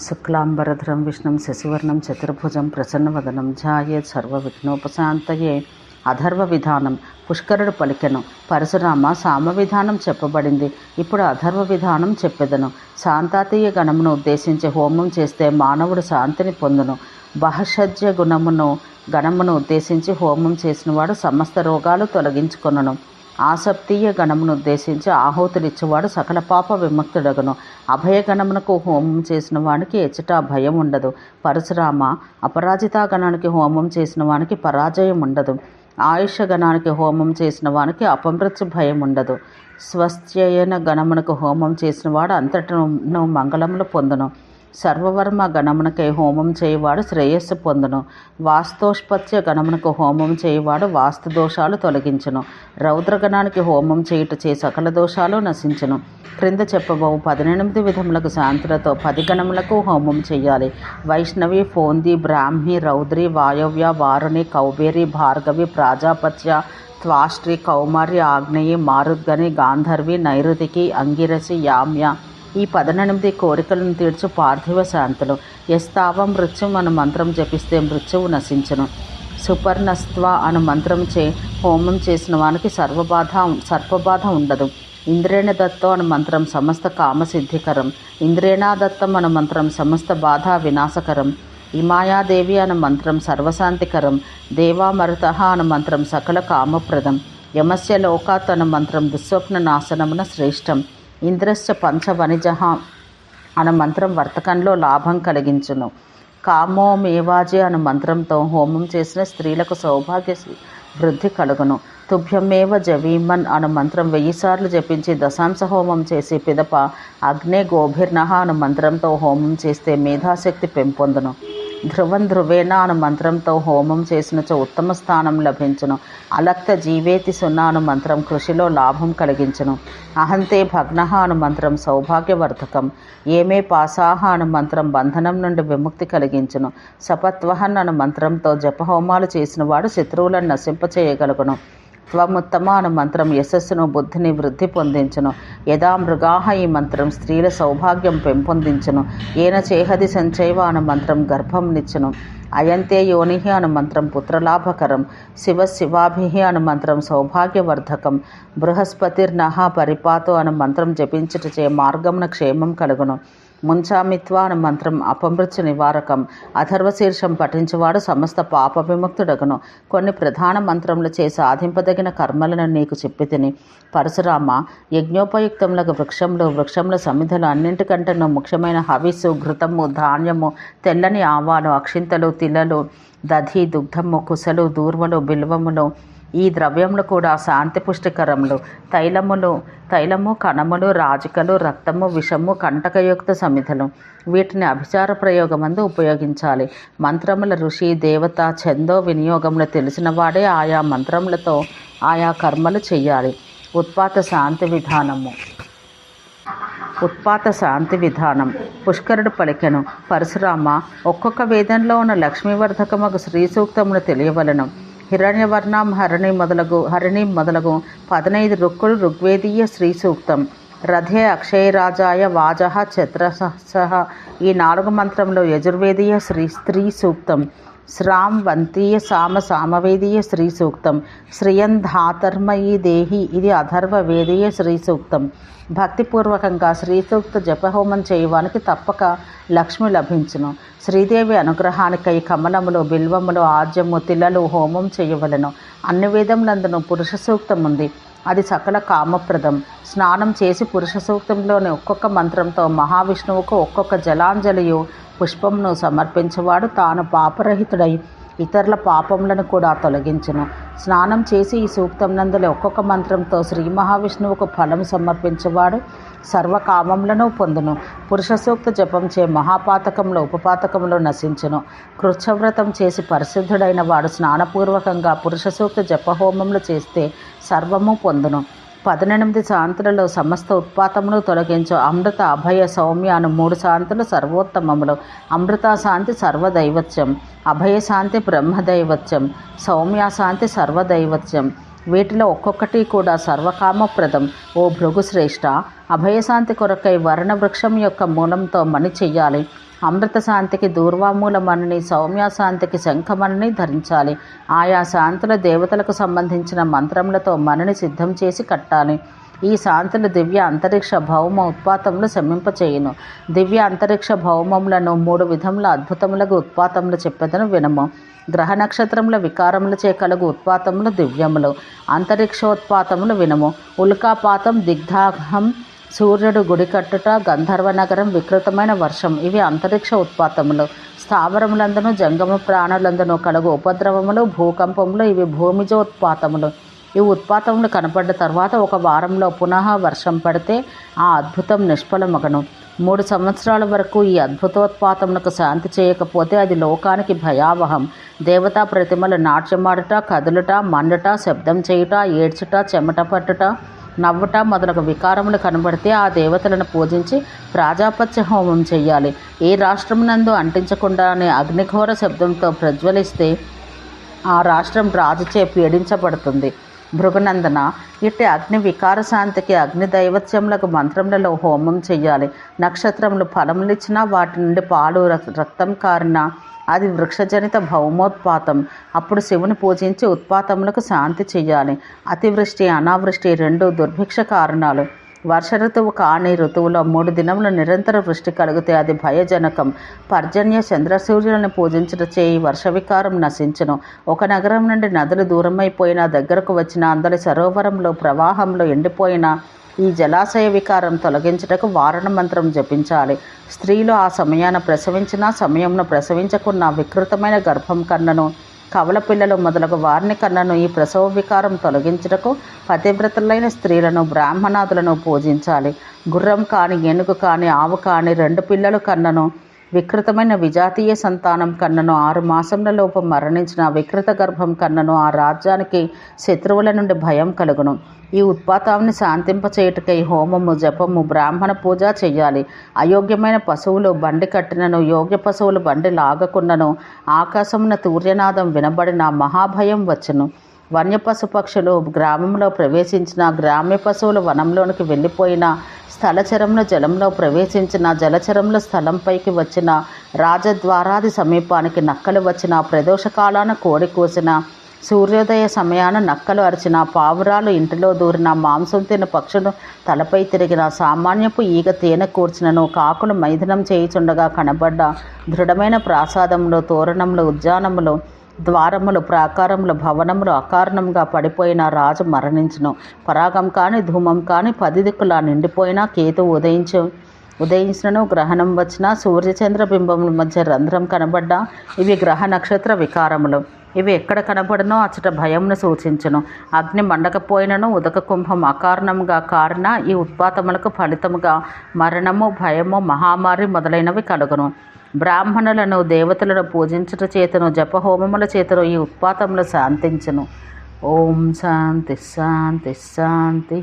శుక్లాంబరధరం విష్ణుం శశివర్ణం చతుర్భుజం ప్రసన్నవదనం ఝాయేత్ సర్వవిఘ్నోపశాంతయే అధర్వ విధానం పుష్కరుడు పలికెను. పరశురామ సామ విధానం చెప్పబడింది. ఇప్పుడు అధర్వ విధానం చెప్పెదను. శాంతాతీయ గణమును ఉద్దేశించి హోమం చేస్తే మానవుడు శాంతిని పొందును. బహషజ్య గుణమును గణమును ఉద్దేశించి హోమం చేసినవాడు సమస్త రోగాలు తొలగించుకొనును. ఆసక్తీయ గణమును ఉద్దేశించి ఆహుతులిచ్చేవాడు సకల పాప విముక్తుడగను. అభయ గణమునకు హోమం చేసిన వానికి ఎచ్చట భయం ఉండదు. పరశురామ అపరాజితా గణానికి హోమం చేసిన వానికి పరాజయం ఉండదు. ఆయుష గణానికి హోమం చేసిన వానికి అపమృత్యు భయం ఉండదు. స్వస్థ్యయన గణమునకు హోమం చేసిన వాడు అంతటను మంగళములు పొందును. సర్వవర్మ గణమునకై హోమం చేయవాడు శ్రేయస్సు పొందును. వాస్తోష్పత్య గణమునకు హోమం చేయవాడు వాస్తు దోషాలు తొలగించును. రౌద్రగణానికి హోమం చేయుట చే సకల దోషాలు నశించును. క్రింద చెప్పబోవు పదినెనిమిది విధములకు శాంతులతో పది గణములకు హోమం చేయాలి. వైష్ణవి ఫోంది బ్రాహ్మి రౌద్రి వాయవ్య వారుణి కౌబేరి భార్గవి ప్రాజాపత్య త్వాష్ట్రి కౌమారి ఆగ్నేయి మారుద్గని గాంధర్వి నైరుతికి అంగిరసి యామ్య ఈ పదనెనిమిది కోరికలను తీర్చు పార్థివ శాంతులు. ఎస్తావం మృత్యుం అను మంత్రం జపిస్తే మృత్యువు నశించను. సుపర్ణస్త్వ అను మంత్రం చే హోమం చేసిన వానికి సర్వబాధ సర్పబాధ ఉండదు. ఇంద్రేణ దత్తో అను మంత్రం సమస్త కామసిద్ధికరం. ఇంద్రేణాదత్తం అను మంత్రం సమస్త బాధ వినాశకరం. ఇమాయాదేవి అను మంత్రం సర్వశాంతికరం. దేవామరుత అను మంత్రం సకల కామప్రదం. యమస్య లోకాత్ అను మంత్రం దుస్వప్న నాశనమున శ్రేష్టం. ఇంద్రశ్చ పంచవనిజ అన్న మంత్రం వర్తకంలో లాభం కలిగించును. కామోమేవాజే అను మంత్రంతో హోమం చేసిన స్త్రీలకు సౌభాగ్య వృద్ధి కలుగును. తుభ్యమేవ జవీమన్ అను మంత్రం వెయ్యిసార్లు జపించి దశాంశ హోమం చేసి పిదప అగ్నే గోభిర్నహ అను మంత్రంతో హోమం చేస్తే మేధాశక్తి పెంపొందును. ధ్రువం ధ్రువేణ అను మంత్రంతో హోమం చేసినచో ఉత్తమ స్థానం లభించును. అలక్త జీవేతి సున్నా అను మంత్రం కృషిలో లాభం కలిగించును. అహంతే భగ్న అను మంత్రం సౌభాగ్యవర్ధకం. ఏమే పాసాహ అను మంత్రం బంధనం నుండి విముక్తి కలిగించును. సపత్వహన్ అను మంత్రంతో జపహోమాలు చేసిన వాడు శత్రువులను నశింపచేయగలుగును. త్వముత్తమ అను మంత్రం యశస్సును బుద్ధిని వృద్ధి పొందించును. యథా మృగాహ ఈ మంత్రం స్త్రీల సౌభాగ్యం పెంపొందించును. ఏన చేహది సంచైవ అను మంత్రం గర్భంనిచ్చును అయంతే యోని అను మంత్రం పుత్రలాభకరం. శివ శివాభి అను మంత్రం సౌభాగ్యవర్ధకం. బృహస్పతిర్నహ పరిపాతో అను మంత్రం జపించుటచే మార్గమున క్షేమం కలుగును. ముంచామిత్వ మంత్రం అపమృత్యు నివారకం. అథర్వశీర్షం పఠించువాడు సమస్త పాప విముక్తుడగను కొన్ని ప్రధాన మంత్రములు చే సాధింపదగిన కర్మలను నీకు చెప్పి తిని పరశురామ యజ్ఞోపయుక్తములకు వృక్షంలో వృక్షముల సమిధలు అన్నింటికంటేనూ ముఖ్యమైన హవిస్సు ఘృతము ధాన్యము తెల్లని ఆవాలు అక్షింతలు తిలలు దధి దుగ్ధము కుసలు దూర్వలు బిల్వములు. ఈ ద్రవ్యములు కూడా శాంతి పుష్టికరములు తైలములు తైలము కణములు రాజికలు రక్తము విషము కంటకయుక్త సమిధలు. వీటిని అభిచార ప్రయోగమందు ఉపయోగించాలి. మంత్రముల ఋషి దేవత ఛందో వినియోగములు తెలిసిన వాడే ఆయా మంత్రములతో ఆయా కర్మలు చేయాలి ఉత్పాత శాంతి విధానము. ఉత్పాత శాంతి విధానం. పుష్కరుడు పలికెను పరశురామ ఒక్కొక్క వేదంలో ఉన్న లక్ష్మీవర్ధకమగు శ్రీ సూక్తమును తెలియవలను. హిరణ్యవర్ణం హరిణి మొదలగు హరిణి మొదలగు పదనైదు రుక్కులు ఋగ్వేదీయ శ్రీ సూక్తం. రథే అక్షయరాజాయ వాజ ఛత్రసహ. ఈ నాలుగు మంత్రంలో యజుర్వేదీయ శ్రీ స్త్రీ సూక్తం. శ్రాం వంతీయ సామ సామవేదీయ శ్రీ సూక్తం శ్రియంధాతర్మయీ దేహి ఇది అథర్వ వేదీయ శ్రీ సూక్తం భక్తిపూర్వకంగా శ్రీసూక్త జపహోమం చేయవానికి తప్పక లక్ష్మి లభించును. శ్రీదేవి అనుగ్రహానికై కమలములు బిల్వములు ఆజ్యము తిలలు హోమం చేయవలను. అన్ని వేదములందును పురుష సూక్తం ఉంది అది సకల కామప్రదం. స్నానం చేసి పురుష సూక్తంలోని ఒక్కొక్క మంత్రంతో మహావిష్ణువుకు ఒక్కొక్క జలాంజలియు పుష్పమును సమర్పించేవాడు తాను పాపరహితుడై ఇతరుల పాపములను కూడా తొలగించును. స్నానం చేసి ఈ సూక్తం నందులో ఒక్కొక్క మంత్రంతో శ్రీ మహావిష్ణువుకు ఫలం సమర్పించేవాడు. సర్వకామములను పొందును. పురుష సూక్త జపం చే మహాపాతకంలో ఉపపాతకంలో నశించును. కృచ్ఛవ్రతం చేసి పరిశుద్ధుడైన వాడు స్నానపూర్వకంగా పురుష సూక్త జపహోమములు చేస్తే సర్వము పొందును. పద్దెనిమిది శాంతులలో సమస్త ఉత్పాతమును తొలగించు. అమృత అభయ సౌమ్య అను మూడు శాంతులు సర్వోత్తమములు. అమృత శాంతి సర్వదైవత్యం. అభయ శాంతి బ్రహ్మదైవత్యం. సౌమ్య శాంతి సర్వదైవత్యం. వీటిలో ఒక్కొక్కటి కూడా సర్వకామప్రదం ఓ భృగుశ్రేష్ఠ అభయశాంతి కొరకై వరుణ వృక్షం యొక్క మూలంతో మణి చెయ్యాలి. అమృత శాంతికి దూర్వామూలమణిని సౌమ్య శాంతికి శంఖమణిని ధరించాలి. ఆయా శాంతుల దేవతలకు సంబంధించిన మంత్రములతో మనని సిద్ధం చేసి కట్టాలి. ఈ శాంతులు దివ్య అంతరిక్ష భౌమ ఉత్పాతములు శమింపచేయును. దివ్య అంతరిక్ష భౌమములను మూడు విధముల అద్భుతములకు ఉత్పాతములు చెప్పేదను వినము. గ్రహ నక్షత్రముల వికారములచే కలుగు ఉత్పాతములు దివ్యములు. అంతరిక్షోత్పాతములు వినము. ఉల్కాపాతం దిగ్ధాహం సూర్యుడు గుడి కట్టుట గంధర్వ నగరం వికృతమైన వర్షం. ఇవి అంతరిక్ష ఉత్పాతములు. స్థావరములందును జంగమ ప్రాణులందును కలుగు ఉపద్రవములు భూకంపములు ఇవి భూమిజోత్పాతములు ఈ ఉత్పాతములు కనపడ్డ తర్వాత ఒక వారంలో పునః వర్షం పడితే ఆ అద్భుతం నిష్ఫలమగను. మూడు సంవత్సరాల వరకు ఈ అద్భుతోత్పాతములకు శాంతి చేయకపోతే అది లోకానికి భయావహం. దేవతా ప్రతిమలు నాట్యమాడుట కదులుట మండుట శబ్దం చేయుట ఏడ్చుట చెమట పట్టుట నవ్వుట మొదలగు వికారములు కనబడితే ఆ దేవతలను పూజించి ప్రాజాపత్య హోమం చేయాలి ఏ రాష్ట్రమునందు అంటించకుండానే అగ్నిఘోర శబ్దంతో ప్రజ్వలిస్తే ఆ రాష్ట్రం రాజుచే పీడించబడుతుంది. భృగనందన ఇట్టి అగ్ని వికార శాంతికి అగ్ని దైవత్యములకు మంత్రములలో హోమం చేయాలి నక్షత్రములు ఫలములిచ్చినా వాటి నుండి పాలు రక్తం కారిన అది వృక్షజనిత భౌమోత్పాతం. అప్పుడు శివుని పూజించి ఉత్పాతములకు శాంతి చేయాలి అతివృష్టి అనావృష్టి రెండు దుర్భిక్ష కారణాలు. వర్ష ఋతువు కాని ఋతువులో మూడు దినములు నిరంతర వృష్టి కలిగితే అది భయజనకం. పర్జన్య చంద్రసూర్యులను పూజించుట చేయి వర్షవికారం నశించను. ఒక నగరం నుండి నదులు దూరమైపోయినా దగ్గరకు వచ్చిన అందరి సరోవరంలో ప్రవాహంలో ఎండిపోయిన ఈ జలాశయ వికారం తొలగించుటకు వారణ మంత్రం జపించాలి. స్త్రీలు ఆ సమయాన ప్రసవించిన సమయంను ప్రసవించకున్న వికృతమైన గర్భం కన్నను కవల పిల్లలు మొదలగు వారిని కన్నను ఈ ప్రసవ వికారం తొలగించుటకు పతివ్రతలైన స్త్రీలను బ్రాహ్మణాదులను పూజించాలి. గుర్రం కాని ఏనుగు కాని ఆవు కాని రెండు పిల్లలు కన్నను వికృతమైన విజాతీయ సంతానం కన్నను ఆరు మాసముల లోపు మరణించిన వికృత గర్భం కన్నను ఆ రాజ్యానికి శత్రువుల నుండి భయం కలుగును. ఈ ఉత్పాతాన్ని శాంతింపచేయుటకై హోమము జపము బ్రాహ్మణ పూజ చేయాలి అయోగ్యమైన పశువులు బండి కట్టినను యోగ్య పశువులు బండి లాగకున్నను ఆకాశమున తూర్యనాదం వినబడిన మహాభయం వచ్చును. వన్య పశుపక్షులు గ్రామంలో ప్రవేశించిన గ్రామ్య పశువులు వనంలోనికి వెళ్ళిపోయిన స్థలచరంలో జలంలో ప్రవేశించిన జలచరంలో స్థలంపైకి వచ్చిన రాజద్వారాది సమీపానికి నక్కలు వచ్చిన ప్రదోషకాలాన కోడి కూసిన సూర్యోదయ సమయాన నక్కలు అరిచిన పావురాలు ఇంటిలో దూరిన మాంసం తిన పక్షులు తలపై తిరిగిన సామాన్యపు ఈగ తేనె కూర్చినను కాకులు మైథునం చేయుచుండగా కనబడ్డ దృఢమైన ప్రాసాదంలో తోరణములు ఉద్యానములు ద్వారములు ప్రాకారములు భవనములు అకారణంగా పడిపోయిన రాజు మరణించును. పరాగం కాని ధూమం కాని పది దిక్కులా నిండిపోయినా కేతు ఉదయించు ఉదయించినను. గ్రహణం వచ్చిన సూర్యచంద్ర బింబముల మధ్య రంధ్రం కనబడ్డా ఇవి గ్రహ నక్షత్ర వికారములు. ఇవి ఎక్కడ కనబడనో అచ్చట భయమును సూచించును. అగ్ని మండకపోయినను ఉదక కుంభం అకారణంగా కారిన ఈ ఉత్పాతములకు ఫలితముగా మరణము భయము మహామారి మొదలైనవి కలుగును. బ్రాహ్మణులను దేవతలను పూజించుట చేతను జపహోమముల చేతను ఈ ఉత్పాతములు శాంతించను. ఓం శాంతి శాంతి శాంతి